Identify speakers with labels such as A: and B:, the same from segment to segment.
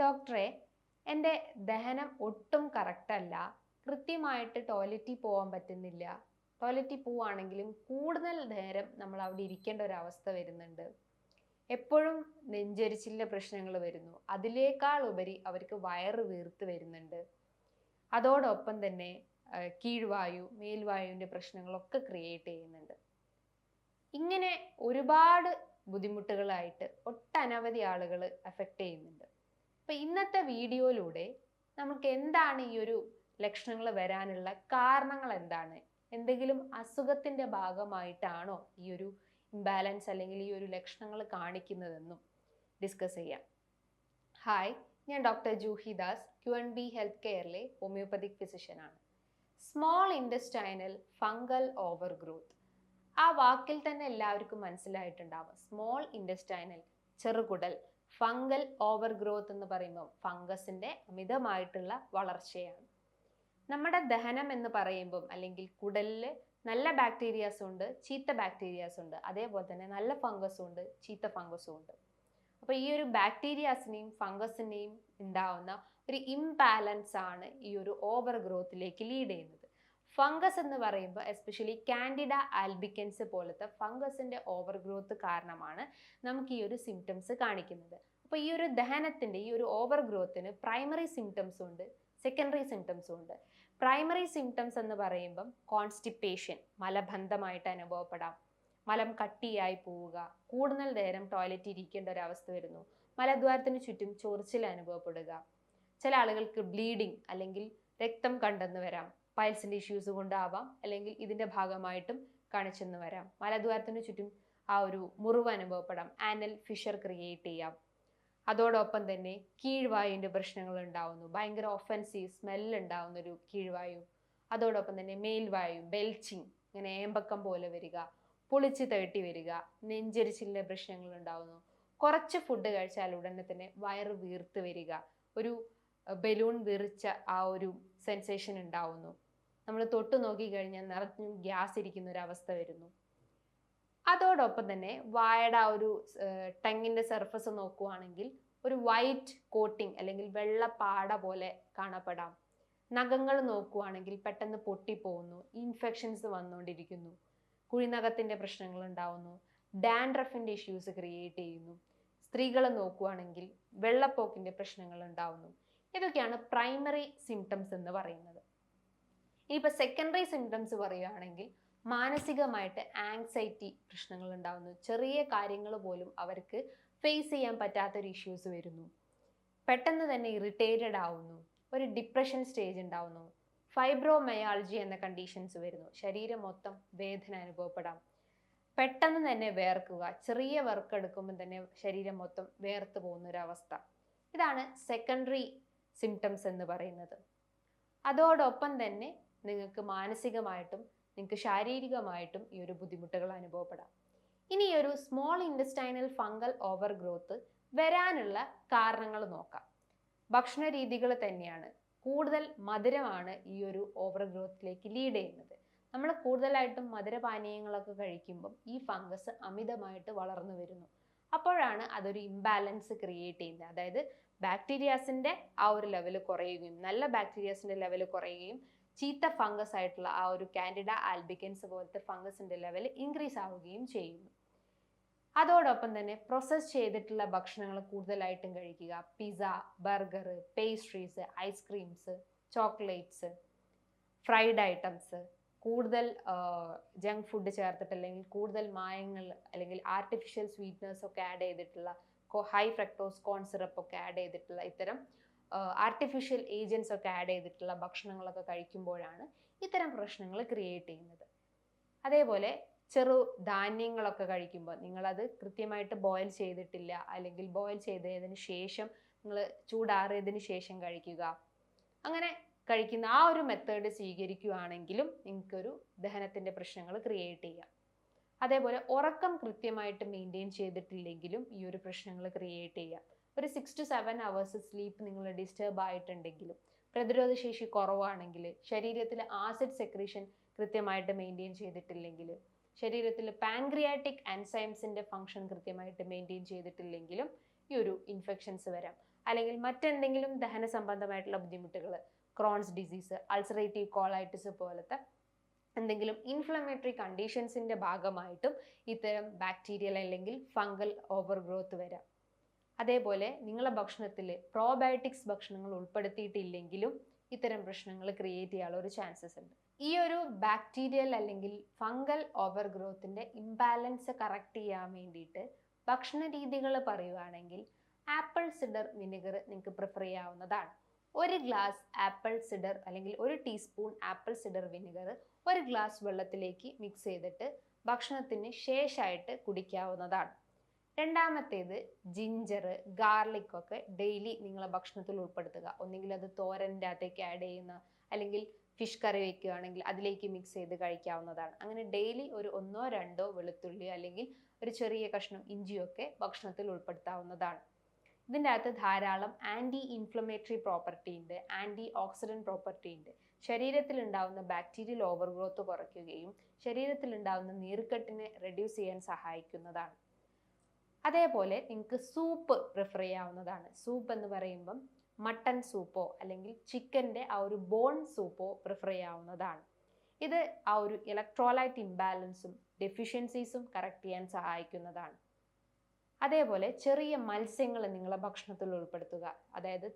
A: ഡോക്ടറെ എന്റെ ദഹനം ഒട്ടും കറക്റ്റ് അല്ല. കൃത്യമായിട്ട് ടോയ്ലറ്റിൽ പോകാൻ പറ്റുന്നില്ല. ടോയ്ലറ്റിൽ പോവുകയാണെങ്കിലും കൂടുതൽ നേരം നമ്മൾ അവിടെ ഇരിക്കേണ്ട ഒരു അവസ്ഥ വരുന്നുണ്ട്. എപ്പോഴും നെഞ്ചരിച്ചിലിന്റെ പ്രശ്നങ്ങൾ വരുന്നു. അതിലേക്കാൾ ഉപരി അവർക്ക് വയറ് വീർത്ത് വരുന്നുണ്ട്. അതോടൊപ്പം തന്നെ കീഴ്വായു മേൽവായുവിന്റെ പ്രശ്നങ്ങളൊക്കെ ക്രിയേറ്റ് ചെയ്യുന്നുണ്ട്. ഇങ്ങനെ ഒരുപാട് ബുദ്ധിമുട്ടുകളായിട്ട് ഒട്ടനവധി ആളുകൾ എഫക്റ്റ് ചെയ്യുന്നുണ്ട്. അപ്പം ഇന്നത്തെ വീഡിയോയിലൂടെ നമുക്ക് എന്താണ് ഈ ഒരു ലക്ഷണങ്ങൾ വരാനുള്ള കാരണങ്ങൾ എന്താണ്? എന്തെങ്കിലും അസുഖത്തിന്റെ ഭാഗമായിട്ടാണോ ഈ ഒരു ഇംബാലൻസ് അല്ലെങ്കിൽ ഈ ഒരു ലക്ഷണങ്ങൾ കാണിക്കുന്നതെന്നും ഡിസ്കസ് ചെയ്യാം. ഹായ് ഞാൻ doctor Juhi Das Q N B health കെയറിലെ homeopathic ഫിസിഷ്യനാണ് small intestinal fungal over growth ആ വാക്കിൽ തന്നെ എല്ലാവർക്കും മനസ്സിലായിട്ടുണ്ടാവും. സ്മോൾ ഇൻഡസ്റ്റൈനൽ ചെറുകുടൽ. ഫംഗൽ ഓവർ ഗ്രോത്ത് എന്ന് പറയുമ്പോൾ ഫംഗസിന്റെ അമിതമായിട്ടുള്ള വളർച്ചയാണ്. നമ്മുടെ ദഹനം എന്ന് പറയുമ്പം അല്ലെങ്കിൽ കുടലിൽ നല്ല ബാക്ടീരിയാസും ഉണ്ട് ചീത്ത ബാക്ടീരിയാസ് ഉണ്ട് അതേപോലെ തന്നെ നല്ല ഫംഗസും ഉണ്ട് ചീത്ത ഫംഗസും ഉണ്ട്. അപ്പോൾ ഈ ഒരു ബാക്ടീരിയാസിനെയും ഫംഗസിനെയും ഉണ്ടാവുന്ന ഒരു ഇംബാലൻസ് ആണ് ഈ ഒരു ഓവർ ഗ്രോത്തിലേക്ക് ലീഡ് ചെയ്യുന്നത്. ഫംഗസ് എന്ന് പറയുമ്പോൾ എസ്പെഷ്യലി കാൻഡിഡ ആൽബിക്കൻസ് പോലത്തെ ഫംഗസിന്റെ ഓവർ ഗ്രോത്ത് കാരണമാണ് നമുക്ക് ഈ ഒരു സിംറ്റംസ് കാണിക്കുന്നത്. അപ്പോൾ ഈ ഒരു ദഹനത്തിന്റെ ഈ ഒരു ഓവർ ഗ്രോത്തിന് പ്രൈമറി സിംറ്റംസും ഉണ്ട് സെക്കൻഡറി സിംറ്റംസും ഉണ്ട്. പ്രൈമറി സിംറ്റംസ് എന്ന് പറയുമ്പം കോൺസ്റ്റിപ്പേഷൻ മലബന്ധമായിട്ട് അനുഭവപ്പെടാം. മലം കട്ടിയായി പോവുക കൂടുതൽ നേരം ടോയ്ലറ്റ് ഇരിക്കേണ്ട ഒരു അവസ്ഥ വരുന്നു. മലദ്വാരത്തിന് ചുറ്റും ചൊറിച്ചിൽ അനുഭവപ്പെടുക. ചില ആളുകൾക്ക് ബ്ലീഡിങ് അല്ലെങ്കിൽ രക്തം കണ്ടെന്ന് വരാം. പൈൽസിന്റെ ഇഷ്യൂസ് കൊണ്ടാവാം. അല്ലെങ്കിൽ ഇതിന്റെ ഭാഗമായിട്ടും കാണിച്ചെന്ന് വരാം. മലദ്വാരത്തിന് ചുറ്റും ആ ഒരു മുറിവ് അനുഭവപ്പെടാം. ആനൽ ഫിഷർ ക്രിയേറ്റ് ചെയ്യാം. അതോടൊപ്പം തന്നെ കീഴ്വായുവിന്റെ പ്രശ്നങ്ങൾ ഉണ്ടാവുന്നു. ഭയങ്കര ഒഫൻസീവ് സ്മെൽ ഉണ്ടാവുന്ന ഒരു കീഴ്വായു. അതോടൊപ്പം തന്നെ മേൽവായു ബെൽച്ചിങ് ഇങ്ങനെ ഏമ്പക്കം പോലെ വരിക പുളിച്ച് തേട്ടി വരിക നെഞ്ചരിച്ചിലിന്റെ പ്രശ്നങ്ങൾ ഉണ്ടാവുന്നു. കുറച്ച് ഫുഡ് കഴിച്ചാൽ ഉടനെ തന്നെ വയറ് വീർത്ത് വരിക. ഒരു ബലൂൺ വിറിച്ച ആ ഒരു സെൻസേഷൻ ഉണ്ടാവുന്നു. നമ്മൾ തൊട്ട് നോക്കിക്കഴിഞ്ഞാൽ നിറഞ്ഞും ഗ്യാസ് ഇരിക്കുന്ന ഒരു അവസ്ഥ വരുന്നു. അതോടൊപ്പം തന്നെ വായയുടെ ആ ഒരു ടങ്ങിന്റെ സർഫസ് നോക്കുവാണെങ്കിൽ ഒരു വൈറ്റ് കോട്ടിങ് അല്ലെങ്കിൽ വെള്ള പാട പോലെ കാണപ്പെടാം. നഖങ്ങൾ നോക്കുവാണെങ്കിൽ പെട്ടെന്ന് പൊട്ടിപ്പോകുന്നു ഇൻഫെക്ഷൻസ് വന്നുകൊണ്ടിരിക്കുന്നു കുഴിനഖത്തിന്റെ പ്രശ്നങ്ങൾ ഉണ്ടാവുന്നു ഡാൻഡ്രഫിന്റെ ഇഷ്യൂസ് ക്രിയേറ്റ് ചെയ്യുന്നു. സ്ത്രീകളെ നോക്കുവാണെങ്കിൽ വെള്ളപ്പോക്കിന്റെ പ്രശ്നങ്ങൾ ഉണ്ടാവുന്നു. ഇതൊക്കെയാണ് പ്രൈമറി സിംറ്റംസ് എന്ന് പറയുന്നത്. ഇനിയിപ്പോൾ സെക്കൻഡറി സിംറ്റംസ് പറയുകയാണെങ്കിൽ മാനസികമായിട്ട് ആങ്സൈറ്റി പ്രശ്നങ്ങൾ ഉണ്ടാകുന്നു ചെറിയ കാര്യങ്ങൾ പോലും അവർക്ക് ഫേസ് ചെയ്യാൻ പറ്റാത്തൊരു ഇഷ്യൂസ് വരുന്നു. പെട്ടെന്ന് തന്നെ ഇറിറ്റേറ്റഡ് ആവുന്നു. ഒരു ഡിപ്രഷൻ സ്റ്റേജ് ഉണ്ടാവുന്നു. ഫൈബ്രോമയാൾജി എന്ന കണ്ടീഷൻസ് വരുന്നു. ശരീരം മൊത്തം വേദന അനുഭവപ്പെടാം. പെട്ടെന്ന് തന്നെ വേർക്കുക. ചെറിയ വർക്ക് എടുക്കുമ്പോൾ തന്നെ ശരീരം മൊത്തം വേർത്ത് പോകുന്ന ഒരു അവസ്ഥ ഇതാണ് സെക്കൻഡറി സിംറ്റംസ് എന്ന് പറയുന്നത്. അതോടൊപ്പം തന്നെ നിങ്ങൾക്ക് മാനസികമായിട്ടും നിങ്ങൾക്ക് ശാരീരികമായിട്ടും ഈ ഒരു ബുദ്ധിമുട്ടുകൾ അനുഭവപ്പെടാം. ഇനി ഈ ഒരു small intestinal fungal over growth വരാനുള്ള കാരണങ്ങൾ നോക്കാം. ഭക്ഷണ രീതികൾ തന്നെയാണ് കൂടുതൽ മധുരമാണ് ഈ ഒരു ഓവർ ഗ്രോത്തിലേക്ക് ലീഡ് ചെയ്യുന്നത്. നമ്മൾ കൂടുതലായിട്ടും മധുരപാനീയങ്ങളൊക്കെ കഴിക്കുമ്പം ഈ ഫംഗസ് അമിതമായിട്ട് വളർന്നു വരുന്നു. അപ്പോഴാണ് അതൊരു ഇംബാലൻസ് ക്രിയേറ്റ് ചെയ്യുന്നത്. അതായത് ബാക്ടീരിയാസിന്റെ ആ ഒരു ലെവൽ കുറയുകയും നല്ല ബാക്ടീരിയാസിന്റെ ലെവൽ കുറയുകയും ചീത്ത ഫംഗസ് ആയിട്ടുള്ള ആ ഒരു കാൻഡിഡ ആൽബിക്കൻസ് പോലത്തെ ഫംഗസിന്റെ ലെവൽ ഇൻക്രീസ് ആവുകയും ചെയ്യുന്നു. അതോടൊപ്പം തന്നെ പ്രോസസ്സ് ചെയ്തിട്ടുള്ള ഭക്ഷണങ്ങൾ കൂടുതലായിട്ടും കഴിക്കുക. Pizza burger pastries ice creams chocolates fried items കൂടുതൽ ജങ്ക് ഫുഡ് ചേർത്തിട്ട് അല്ലെങ്കിൽ കൂടുതൽ മായങ്ങൾ അല്ലെങ്കിൽ ആർട്ടിഫിഷ്യൽ സ്വീറ്റ്നേഴ്സ് ഒക്കെ ആഡ് ചെയ്തിട്ടുള്ള ഹൈ ഫ്രക്ടോസ് കോൺ സിറപ്പ് ഒക്കെ ആഡ് ചെയ്തിട്ടുള്ള ഇത്തരം ആർട്ടിഫിഷ്യൽ ഏജൻസ് ഒക്കെ ആഡ് ചെയ്തിട്ടുള്ള ഭക്ഷണങ്ങളൊക്കെ കഴിക്കുമ്പോഴാണ് ഇത്തരം പ്രശ്നങ്ങൾ ക്രിയേറ്റ് ചെയ്യുന്നത്. അതേപോലെ ചെറു ധാന്യങ്ങളൊക്കെ കഴിക്കുമ്പോൾ നിങ്ങളത് കൃത്യമായിട്ട് ബോയിൽ ചെയ്തിട്ടില്ല അല്ലെങ്കിൽ ബോയിൽ ചെയ്തതിന് ശേഷം നിങ്ങൾ ചൂടാറിയതിന് ശേഷം കഴിക്കുക. അങ്ങനെ കഴിക്കുന്ന ആ ഒരു മെത്തേഡ് സ്വീകരിക്കുകയാണെങ്കിലും നിങ്ങൾക്കൊരു ദഹനത്തിന്റെ പ്രശ്നങ്ങൾ ക്രിയേറ്റ് ചെയ്യാം. അതേപോലെ ഉറക്കം കൃത്യമായിട്ട് മെയിന്റെയിൻ ചെയ്തിട്ടില്ലെങ്കിലും ഈ ഒരു പ്രശ്നങ്ങൾ ക്രിയേറ്റ് ചെയ്യാം. ഒരു six to seven hours sleep നിങ്ങൾ ഡിസ്റ്റർബ് ആയിട്ടുണ്ടെങ്കിലും പ്രതിരോധശേഷി കുറവാണെങ്കിൽ ശരീരത്തിൽ ആസിഡ് സെക്രീഷൻ കൃത്യമായിട്ട് മെയിന്റെയിൻ ചെയ്തിട്ടില്ലെങ്കിൽ ശരീരത്തിൽ പാൻക്രിയാറ്റിക് ആൻസൈംസിന്റെ ഫങ്ഷൻ കൃത്യമായിട്ട് മെയിന്റെയിൻ ചെയ്തിട്ടില്ലെങ്കിലും ഈ ഒരു ഇൻഫെക്ഷൻസ് വരാം. അല്ലെങ്കിൽ മറ്റെന്തെങ്കിലും ദഹന സംബന്ധമായിട്ടുള്ള ബുദ്ധിമുട്ടുകൾ ക്രോൺസ് ഡിസീസ് അൾസറേറ്റീവ് കോളൈറ്റിസ് പോലത്തെ എന്തെങ്കിലും ഇൻഫ്ലമേറ്ററി കണ്ടീഷൻസിന്റെ ഭാഗമായിട്ടും ഇത്തരം ബാക്ടീരിയൽ അല്ലെങ്കിൽ ഫംഗൽ ഓവർ ഗ്രോത്ത് വരാം. അതേപോലെ നിങ്ങളുടെ ഭക്ഷണത്തിൽ പ്രോബയോട്ടിക്സ് ഭക്ഷണങ്ങൾ ഉൾപ്പെടുത്തിയിട്ടില്ലെങ്കിലും ഇത്തരം പ്രശ്നങ്ങൾ ക്രിയേറ്റ് ചെയ്യാനുള്ള ഒരു ചാൻസസ് ഉണ്ട്. ഈ ഒരു ബാക്ടീരിയൽ അല്ലെങ്കിൽ ഫംഗൽ ഓവർ ഗ്രോത്തിന്റെ ഇംബാലൻസ് കറക്റ്റ് ചെയ്യാൻ വേണ്ടിയിട്ട് ഭക്ഷണ രീതികൾ പറയുവാണെങ്കിൽ ആപ്പിൾ സിഡർ വിനെഗർ നിങ്ങൾക്ക് പ്രിഫർ ചെയ്യാവുന്നതാണ്. ഒരു ഗ്ലാസ് ആപ്പിൾ സിഡർ അല്ലെങ്കിൽ ഒരു ടീസ്പൂൺ ആപ്പിൾ സിഡർ വിനെഗർ ഒരു ഗ്ലാസ് വെള്ളത്തിലേക്ക് മിക്സ് ചെയ്തിട്ട് ഭക്ഷണത്തിന് ശേഷമായിട്ട് കുടിക്കാവുന്നതാണ്. രണ്ടാമത്തേത് ജിഞ്ചർ ഗാർലിക് ഒക്കെ ഡെയിലി നിങ്ങളെ ഭക്ഷണത്തിൽ ഉൾപ്പെടുത്തുക. ഒന്നുകിൽ അത് തോരന്റെ അകത്തേക്ക് ആഡ് ചെയ്യുന്ന അല്ലെങ്കിൽ ഫിഷ് കറി വെക്കുകയാണെങ്കിൽ അതിലേക്ക് മിക്സ് ചെയ്ത് കഴിക്കാവുന്നതാണ്. അങ്ങനെ ഡെയിലി ഒരു ഒന്നോ രണ്ടോ വെളുത്തുള്ളി അല്ലെങ്കിൽ ഒരു ചെറിയ കഷ്ണം ഇഞ്ചിയൊക്കെ ഭക്ഷണത്തിൽ ഉൾപ്പെടുത്താവുന്നതാണ്. ഇതിന്റെ അകത്ത് ധാരാളം ആന്റി ഇൻഫ്ലമേറ്ററി പ്രോപ്പർട്ടി ഉണ്ട് ആന്റി ഓക്സിഡന്റ് പ്രോപ്പർട്ടി ഉണ്ട്. ശരീരത്തിൽ ഉണ്ടാവുന്ന ബാക്ടീരിയൽ ഓവർ ഗ്രോത്ത് കുറയ്ക്കുകയും ശരീരത്തിൽ ഉണ്ടാവുന്ന നീർക്കെട്ടിനെ റെഡ്യൂസ് ചെയ്യാൻ സഹായിക്കുന്നതാണ്. അതേപോലെ നിങ്ങൾക്ക് സൂപ്പ് പ്രിഫർ ചെയ്യാവുന്നതാണ്. സൂപ്പ് എന്ന് പറയുമ്പം മട്ടൺ സൂപ്പോ അല്ലെങ്കിൽ ചിക്കന്റെ ആ ഒരു ബോൺ സൂപ്പോ പ്രിഫർ ചെയ്യാവുന്നതാണ്. ഇത് ആ ഒരു ഇലക്ട്രോലൈറ്റ് ഇംബാലൻസും ഡെഫിഷ്യൻസീസും കറക്റ്റ് ചെയ്യാൻ സഹായിക്കുന്നതാണ്. അതേപോലെ ചെറിയ മത്സ്യങ്ങൾ നിങ്ങളെ ഭക്ഷണത്തിൽ ഉൾപ്പെടുത്തുക. അതായത്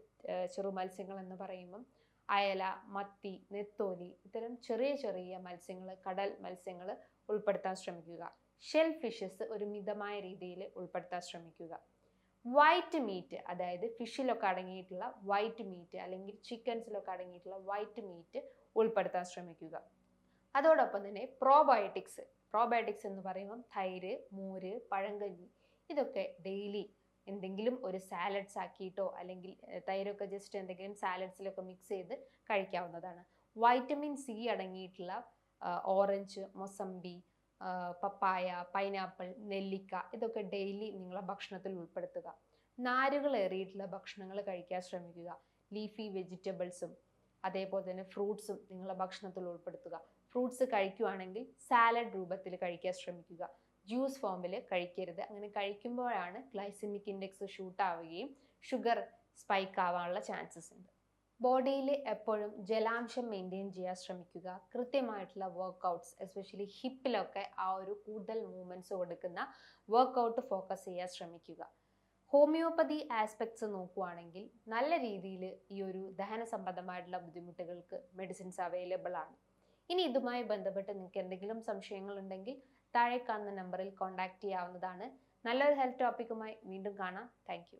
A: ചെറു മത്സ്യങ്ങൾ എന്ന് പറയുമ്പം അയല മത്തി നെത്തോലി ഇത്തരം ചെറിയ ചെറിയ മത്സ്യങ്ങൾ കടൽ മത്സ്യങ്ങൾ ഉൾപ്പെടുത്താൻ ശ്രമിക്കുക. ഷെൽ ഫിഷസ് ഒരു മിതമായ രീതിയിൽ ഉൾപ്പെടുത്താൻ ശ്രമിക്കുക. വൈറ്റ് മീറ്റ് അതായത് ഫിഷിലൊക്കെ അടങ്ങിയിട്ടുള്ള വൈറ്റ് മീറ്റ് അല്ലെങ്കിൽ ചിക്കൻസിലൊക്കെ അടങ്ങിയിട്ടുള്ള വൈറ്റ് മീറ്റ് ഉൾപ്പെടുത്താൻ ശ്രമിക്കുക. അതോടൊപ്പം തന്നെ പ്രോബയോട്ടിക്സ് പ്രോബയോട്ടിക്സ് എന്ന് പറയുമ്പം തൈര് മോര് പഴങ്കഞ്ഞി ഇതൊക്കെ ഡെയിലി എന്തെങ്കിലും ഒരു സാലഡ്സ് ആക്കിയിട്ടോ അല്ലെങ്കിൽ തൈരൊക്കെ ജസ്റ്റ് എന്തെങ്കിലും സാലഡ്സിലൊക്കെ മിക്സ് ചെയ്ത് കഴിക്കാവുന്നതാണ്. വൈറ്റമിൻ സി അടങ്ങിയിട്ടുള്ള ഓറഞ്ച് മൊസംബി പപ്പായ പൈനാപ്പിൾ നെല്ലിക്ക ഇതൊക്കെ ഡെയിലി നിങ്ങളുടെ ഭക്ഷണത്തിൽ ഉൾപ്പെടുത്തുക. നാരുകൾ ഏറിയിട്ടുള്ള ഭക്ഷണങ്ങൾ കഴിക്കാൻ ശ്രമിക്കുക. ലീഫി വെജിറ്റബിൾസും അതേപോലെ തന്നെ ഫ്രൂട്ട്സും നിങ്ങളുടെ ഭക്ഷണത്തിൽ ഉൾപ്പെടുത്തുക. ഫ്രൂട്ട്സ് കഴിക്കുകയാണെങ്കിൽ സാലഡ് രൂപത്തിൽ കഴിക്കാൻ ശ്രമിക്കുക. ജ്യൂസ് ഫോമിൽ കഴിക്കരുത്. അങ്ങനെ കഴിക്കുമ്പോഴാണ് ഗ്ലൈസിമിക് ഇൻഡെക്സ് ഷൂട്ട് ആവുകയും ഷുഗർ സ്പൈക്ക് ആവാനുള്ള ചാൻസസ് ഉണ്ട്. ബോഡിയിൽ എപ്പോഴും ജലാംശം മെയിന്റെയിൻ ചെയ്യാൻ ശ്രമിക്കുക. കൃത്യമായിട്ടുള്ള വർക്കൗട്ട്സ് എസ്പെഷ്യലി ഹിപ്പിലൊക്കെ ആ ഒരു കൂടുതൽ മൂവ്മെന്റ്സ് കൊടുക്കുന്ന വർക്കൗട്ട് ഫോക്കസ് ചെയ്യാൻ ശ്രമിക്കുക. ഹോമിയോപ്പതി ആസ്പെക്ട്സ് നോക്കുവാണെങ്കിൽ നല്ല രീതിയിൽ ഈ ഒരു ദഹന സംബന്ധമായിട്ടുള്ള ബുദ്ധിമുട്ടുകൾക്ക് മെഡിസിൻസ് അവൈലബിൾ ആണ്. ഇനി ഇതുമായി ബന്ധപ്പെട്ട് നിങ്ങൾക്ക് എന്തെങ്കിലും സംശയങ്ങൾ ഉണ്ടെങ്കിൽ താഴെ കാണുന്ന നമ്പറിൽ കോൺടാക്ട് ചെയ്യാവുന്നതാണ്. നല്ലൊരു ഹെൽത്ത് ടോപ്പിക്കുമായി വീണ്ടും കാണാം. താങ്ക്